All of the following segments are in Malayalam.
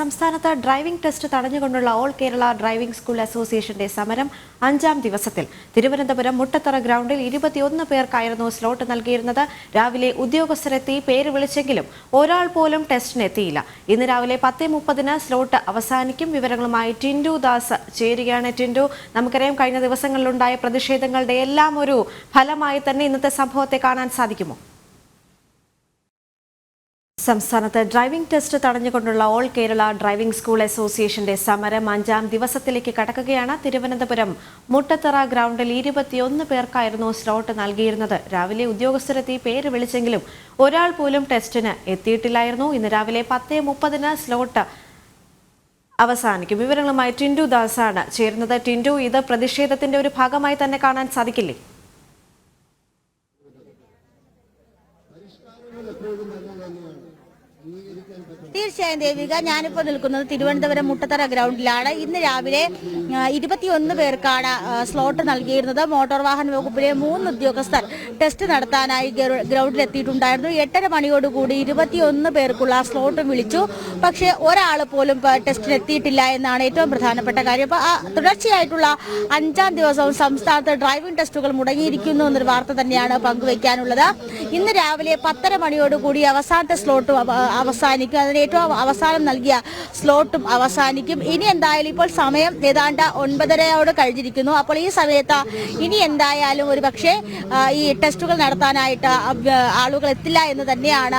സംസ്ഥാനത്ത് ഡ്രൈവിംഗ് ടെസ്റ്റ് തടഞ്ഞുകൊണ്ടുള്ള ഓൾ കേരള ഡ്രൈവിംഗ് സ്കൂൾ അസോസിയേഷന്റെ സമരം അഞ്ചാം ദിവസത്തിൽ. തിരുവനന്തപുരം മുട്ടത്തറ ഗ്രൗണ്ടിൽ ഇരുപത്തിയൊന്ന് പേർക്കായിരുന്നു സ്ലോട്ട് നൽകിയിരുന്നത്. രാവിലെ ഉദ്യോഗസ്ഥരെത്തി പേര് വിളിച്ചെങ്കിലും ഒരാൾ പോലും ടെസ്റ്റിന് എത്തിയില്ല ഇന്ന് രാവിലെ പത്ത് മുപ്പതിന് സ്ലോട്ട് അവസാനിക്കും. വിവരങ്ങളുമായി ടിൻഡു ദാസ് ചേരുകയാണ്. ടിൻഡു നമുക്കറിയാം കഴിഞ്ഞ ദിവസങ്ങളിലുണ്ടായ പ്രതിഷേധങ്ങളുടെ എല്ലാം ഒരു ഫലമായി തന്നെ ഇന്നത്തെ സംഭവത്തെ കാണാൻ സാധിക്കുമോ? സംസ്ഥാനത്ത് ഡ്രൈവിംഗ് ടെസ്റ്റ് തടഞ്ഞുകൊണ്ടുള്ള ഓൾ കേരള ഡ്രൈവിംഗ് സ്കൂൾ അസോസിയേഷന്റെ സമരം അഞ്ചാം ദിവസത്തിലേക്ക് കടക്കുകയാണ് തിരുവനന്തപുരം. മുട്ടത്തറ ഗ്രൗണ്ടിൽ ഇരുപത്തിയൊന്ന് പേർക്കായിരുന്നു സ്ലോട്ട് നൽകിയിരുന്നത്. രാവിലെ ഉദ്യോഗസ്ഥരെത്തി പേര് വിളിച്ചെങ്കിലും ഒരാൾ പോലും ടെസ്റ്റിന് എത്തിയിട്ടില്ലായിരുന്നു. ഇന്ന് രാവിലെ പത്ത് മുപ്പതിന് സ്ലോട്ട് അവസാനിക്കും. വിവരങ്ങളുമായി ടിൻഡു ദാസാണ് ചേരുന്നത്. ടിൻഡു ഇത് പ്രതിഷേധത്തിന്റെ ഒരു ഭാഗമായി തന്നെ കാണാൻ സാധിക്കില്ലേ? തീർച്ചയായും ദേവിക. ഞാനിപ്പോൾ നിൽക്കുന്നത് തിരുവനന്തപുരം മുട്ടത്തറ ഗ്രൗണ്ടിലാണ്. ഇന്ന് രാവിലെ ഇരുപത്തിയൊന്ന് പേർക്കാണ് സ്ലോട്ട് നൽകിയിരുന്നത്. മോട്ടോർ വാഹന വകുപ്പിലെ മൂന്ന് ഉദ്യോഗസ്ഥർ ടെസ്റ്റ് നടത്താനായി ഗ്രൗണ്ടിലെത്തിയിട്ടുണ്ടായിരുന്നു. എട്ടര മണിയോടുകൂടി ഇരുപത്തിയൊന്ന് പേർക്കുള്ള സ്ലോട്ട് വിളിച്ചു. പക്ഷേ ഒരാൾ പോലും ടെസ്റ്റിനെത്തിയിട്ടില്ല ടെസ്റ്റിന് എന്നാണ് ഏറ്റവും പ്രധാനപ്പെട്ട കാര്യം. അപ്പോൾ ആ തുടർച്ചയായിട്ടുള്ള അഞ്ചാം ദിവസവും സംസ്ഥാനത്ത് ഡ്രൈവിംഗ് ടെസ്റ്റുകൾ മുടങ്ങിയിരിക്കുന്നു എന്നൊരു വാർത്ത തന്നെയാണ് പങ്കുവയ്ക്കാനുള്ളത് ഇന്ന് രാവിലെ പത്തര മണിയോടുകൂടി അവസാനത്തെ സ്ലോട്ട് അവ- അവസാനിക്കും. അതിന് ഏറ്റവും അവസാനം നൽകിയ സ്ലോട്ടും അവസാനിക്കും. ഇനി എന്തായാലും ഇപ്പോൾ സമയം ഏതാണ്ട് ഒൻപതരയോട് കഴിഞ്ഞിരിക്കുന്നു. അപ്പോൾ ഈ സമയത്ത് ഇനി എന്തായാലും ഒരു ഈ ടെസ്റ്റുകൾ നടത്താനായിട്ട് ആളുകൾ എത്തില്ല എന്ന് തന്നെയാണ്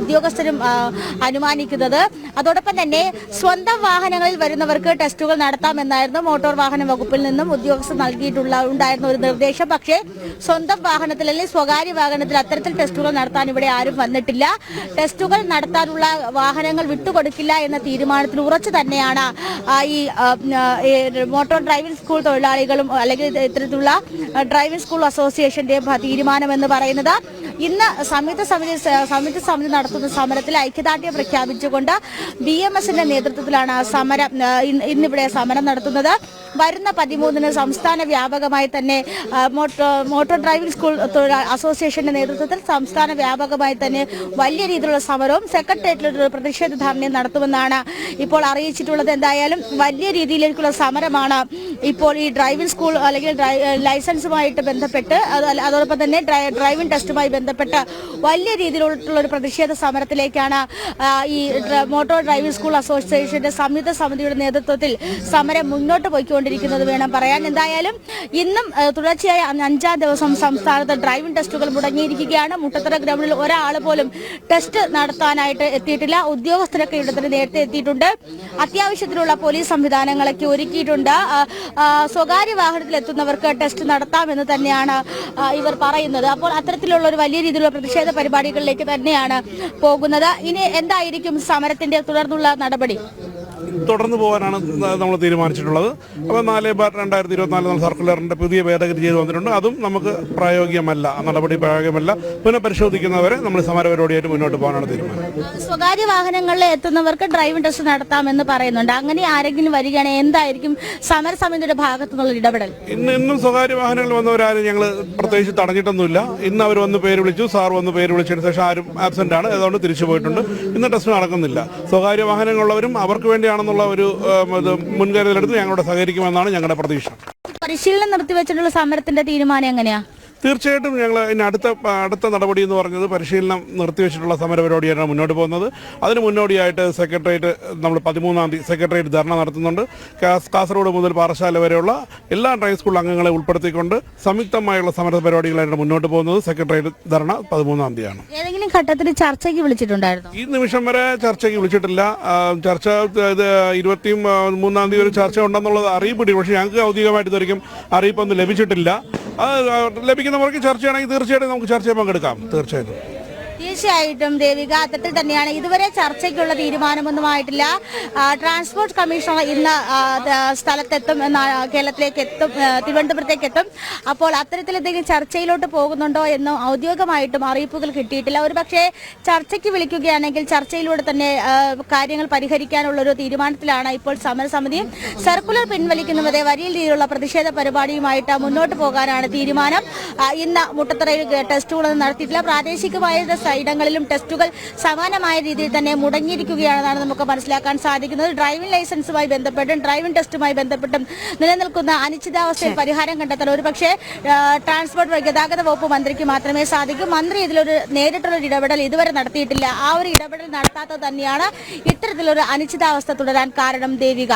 ഉദ്യോഗസ്ഥരും അനുമാനിക്കുന്നത്. അതോടൊപ്പം തന്നെ സ്വന്തം വാഹനങ്ങളിൽ വരുന്നവർക്ക് ടെസ്റ്റുകൾ നടത്താമെന്നായിരുന്നു മോട്ടോർ വാഹന വകുപ്പിൽ നിന്നും ഉദ്യോഗസ്ഥർ നൽകിയിട്ടുള്ള ഉണ്ടായിരുന്ന ഒരു നിർദ്ദേശം. പക്ഷേ സ്വന്തം വാഹനത്തിൽ അല്ലെങ്കിൽ സ്വകാര്യ വാഹനത്തിൽ അത്തരത്തിൽ ടെസ്റ്റുകൾ നടത്താൻ ഇവിടെ ആരും വന്നിട്ടില്ല. ടെസ്റ്റുകൾ നടത്താനുള്ള വാഹനങ്ങൾ വിട്ടുകൊടുക്കില്ല എന്ന തീരുമാനത്തിൽ ഉറച്ചു തന്നെയാണ് ഈ മോട്ടോർ ഡ്രൈവിംഗ് സ്കൂൾ തൊഴിലാളികളും അല്ലെങ്കിൽ ഇത്തരത്തിലുള്ള ഡ്രൈവിംഗ് സ്കൂൾ അസോസിയേഷന്റെ ഭ- തീരുമാനം എന്ന് പറയുന്നത്. ഇന്ന് സംയുക്ത സമിതി സംയുക്ത സമിതി നടത്തുന്ന സമരത്തിൽ ഐക്യദാർഢ്യം പ്രഖ്യാപിച്ചുകൊണ്ട് ബി എം എസിന്റെ നേതൃത്വത്തിലാണ് സമരം ഇന്നിവിടെ സമരം നടത്തുന്നത്. വരുന്ന പതിമൂന്നിന് സംസ്ഥാന വ്യാപകമായി തന്നെ മോട്ടോ- മോട്ടോർ ഡ്രൈവിംഗ് സ്കൂൾ അസോസിയേഷന്റെ നേതൃത്വത്തിൽ സംസ്ഥാന വ്യാപകമായി തന്നെ വലിയ രീതിയിലുള്ള സമരവും സെക്രട്ടേറിയറ്റിൽ പ്രതിഷേധ ധർണയും നടത്തുമെന്നാണ് ഇപ്പോൾ അറിയിച്ചിട്ടുള്ളത്. എന്തായാലും വലിയ രീതിയിലേക്കുള്ള സമരമാണ് ഇപ്പോൾ ഈ ഡ്രൈവിംഗ് സ്കൂൾ അല്ലെങ്കിൽ ലൈസൻസുമായിട്ട് ബന്ധപ്പെട്ട് അതോടൊപ്പം തന്നെ ഡ്രൈവിംഗ് ടെസ്റ്റുമായി ബന്ധപ്പെട്ട് വലിയ രീതിയിലുള്ള ഒരു പ്രതിഷേധ സമരത്തിലേക്കാണ് ഈ മോട്ടോർ ഡ്രൈവിംഗ് സ്കൂൾ അസോസിയേഷന്റെ സംയുക്ത സമിതിയുടെ നേതൃത്വത്തിൽ സമരം മുന്നോട്ട് പോയിക്കൊണ്ടിരിക്കുന്നത് വേണം പറയാൻ. എന്തായാലും ഇന്നും തുടർച്ചയായ അഞ്ചാം ദിവസം സംസ്ഥാനത്ത് ഡ്രൈവിംഗ് ടെസ്റ്റുകൾ മുടങ്ങിയിരിക്കുകയാണ്. മുട്ടത്തറ ഗ്രൗണ്ടിൽ ഒരാൾ പോലും ടെസ്റ്റ് നടത്താനായിട്ട് എത്തിയിട്ടില്ല. ഉദ്യോഗസ്ഥരൊക്കെ ഇടത്തിന് നേരത്തെ എത്തിയിട്ടുണ്ട്. അത്യാവശ്യത്തിനുള്ള പോലീസ് സംവിധാനങ്ങളൊക്കെ ഒരുക്കിയിട്ടുണ്ട്. സ്വകാര്യ വാഹനത്തിൽ എത്തുന്നവർക്ക് ടെസ്റ്റ് നടത്താമെന്ന് തന്നെയാണ് ഇവർ പറയുന്നത്. അപ്പോൾ അത്തരത്തിലുള്ള ഒരു വലിയ രീതിയിലുള്ള പ്രതിഷേധ പരിപാടികളിലേക്ക് തന്നെയാണ് പോകുന്നത്. ഇനി എന്തായിരിക്കും സമരത്തിന്റെ തുടർന്നുള്ള നടപടി? തുടർന്ന് പോകാനാണ് നമ്മൾ തീരുമാനിച്ചിട്ടുള്ളത്. അപ്പോൾ നാല് ബാർ രണ്ടായിരത്തി ഇരുപത്തിനാല് എന്ന സർക്കുലറിന്റെ പുതിയ ഭേദഗതി ചെയ്ത് വന്നിട്ടുണ്ട്. അതും നമുക്ക് പ്രായോഗികമല്ല നടപടി പ്രായോഗികമല്ല. പുനഃപരിശോധിക്കുന്നവരെ നമ്മൾ സമരപരിപാടിയായിട്ട് മുന്നോട്ട് പോകാനാണ് തീരുമാനം. സ്വകാര്യ വാഹനങ്ങളിൽ എത്തുന്നവർക്ക് ഡ്രൈവിംഗ് ടെസ്റ്റ് നടത്താമെന്ന് പറയുന്നുണ്ട്. അങ്ങനെ ആരെങ്കിലും വരികയാണെങ്കിൽ എന്തായിരിക്കും സമരസമിതിയുടെ ഭാഗത്തു നിന്നുള്ള ഇടപെടൽ? ഇന്ന് ഇന്നും സ്വകാര്യ വാഹനങ്ങൾ വന്നവരാരും ഞങ്ങൾ പ്രത്യേകിച്ച് തടഞ്ഞിട്ടൊന്നുമില്ല. ഇന്ന് അവർ വന്ന് പേര് വിളിച്ചു സാർ വന്ന് പേര് വിളിച്ചതിന് ശേഷം ആരും ആബ്സെന്റ് ആണ്. അതുകൊണ്ട് തിരിച്ചു പോയിട്ടുണ്ട്. ഇന്ന് ടെസ്റ്റ് നടക്കുന്നില്ല. സ്വകാര്യ വാഹനങ്ങളുള്ളവരും അവർക്ക് വേണ്ടിയാണെന്നുള്ള ഒരു മുൻകരുതലെടുത്ത് ഞങ്ങളോട് സഹകരിക്കുമെന്നാണ് ഞങ്ങളുടെ പ്രതീക്ഷ. പരിശീലനം നിർത്തിവെച്ചിട്ടുള്ള സമരത്തിന്റെ തീരുമാനം എങ്ങനെയാ? തീർച്ചയായിട്ടും ഞങ്ങൾ ഇനി അടുത്ത അടുത്ത നടപടി എന്ന് പറഞ്ഞത് പരിശീലനം നിർത്തിവെച്ചിട്ടുള്ള സമര പരിപാടിയാണ് മുന്നോട്ട് പോകുന്നത്. അതിന് മുന്നോടിയായിട്ട് സെക്രട്ടേറിയറ്റ് നമ്മൾ പതിമൂന്നാം തീയതി സെക്രട്ടേറിയറ്റ് ധർണ നടത്തുന്നുണ്ട്. കാസ്- കാസർഗോഡ് മുതൽ പാറശാല വരെയുള്ള എല്ലാ ഡ്രൈവ് സ്കൂൾ അംഗങ്ങളെ ഉൾപ്പെടുത്തിക്കൊണ്ട് സംയുക്തമായുള്ള സമര പരിപാടികളായിട്ട് മുന്നോട്ട് പോകുന്നത്. സെക്രട്ടേറിയറ്റ് ധർണ പതിമൂന്നാം തീയതിയാണ്. ഏതെങ്കിലും ഘട്ടത്തിൽ ചർച്ചയ്ക്ക് വിളിച്ചിട്ടുണ്ടായിരുന്നു? ഈ നിമിഷം വരെ ചർച്ചയ്ക്ക് വിളിച്ചിട്ടില്ല. ചർച്ച ഇത് ഇരുപത്തി മൂന്നാം തീയതി ഒരു ചർച്ച ഉണ്ടെന്നുള്ളത് അറിയിപ്പിട്ടി പക്ഷേ ഞങ്ങൾക്ക് ഔദ്യോഗികമായിട്ട് ഇതുവരെയും അറിയിപ്പൊന്നും ലഭിച്ചിട്ടില്ല. അത് ലഭിക്കുന്നവർക്ക് ചർച്ചയാണെങ്കിൽ തീർച്ചയായിട്ടും നമുക്ക് ചർച്ചയിൽ പങ്കെടുക്കാം. തീർച്ചയായിട്ടും. തീർച്ചയായിട്ടും ദേവിക അത്തരത്തിൽ തന്നെയാണ് ഇതുവരെ ചർച്ചയ്ക്കുള്ള തീരുമാനമൊന്നും ആയിട്ടില്ല ട്രാൻസ്പോർട്ട് കമ്മീഷണർ ഇന്ന് സ്ഥലത്തെത്തും കേരളത്തിലേക്ക് എത്തും തിരുവനന്തപുരത്തേക്ക് എത്തും അപ്പോൾ അത്തരത്തിൽ എന്തെങ്കിലും ചർച്ചയിലോട്ട് പോകുന്നുണ്ടോ എന്ന് ഔദ്യോഗികമായിട്ടും അറിയിപ്പുകൾ കിട്ടിയിട്ടില്ല. ഒരു പക്ഷേ ചർച്ചയ്ക്ക് വിളിക്കുകയാണെങ്കിൽ ചർച്ചയിലൂടെ തന്നെ കാര്യങ്ങൾ പരിഹരിക്കാനുള്ള ഒരു തീരുമാനത്തിലാണ് ഇപ്പോൾ സമരസമിതി. സർക്കുലർ പിൻവലിക്കുന്നവരെ വലിയ രീതിയിലുള്ള പ്രതിഷേധ പരിപാടിയുമായിട്ട് മുന്നോട്ട് പോകാനാണ് തീരുമാനം. ഇന്ന് മുട്ടത്തറയിൽ ടെസ്റ്റുകളൊന്നും നടത്തിയിട്ടില്ല. പ്രാദേശികമായ സൈഡങ്ങളിലും ടെസ്റ്റുകൾ സമാനമായ രീതിയിൽ തന്നെ മുടങ്ങിയിരിക്കുകയാണെന്നാണ് നമുക്ക് മനസ്സിലാക്കാൻ സാധിക്കുന്നത്. ഡ്രൈവിംഗ് ലൈസൻസുമായി ബന്ധപ്പെട്ടും ഡ്രൈവിംഗ് ടെസ്റ്റുമായി ബന്ധപ്പെട്ടും നിലനിൽക്കുന്ന അനിശ്ചിതാവസ്ഥയിൽ പരിഹാരം കണ്ടെത്താൻ ഒരുപക്ഷെ പക്ഷേ ട്രാൻസ്പോർട്ട് ഗതാഗത വകുപ്പ് മന്ത്രിക്ക് മാത്രമേ സാധിക്കൂ. മന്ത്രി ഇതിലൊരു നേരിട്ടുള്ളൊരു ഇടപെടൽ ഇതുവരെ നടത്തിയിട്ടില്ല. ആ ഒരു ഇടപെടൽ നടത്താത്തത് തന്നെയാണ് ഇത്തരത്തിലൊരു അനിശ്ചിതാവസ്ഥ തുടരാൻ കാരണം ദേവിക.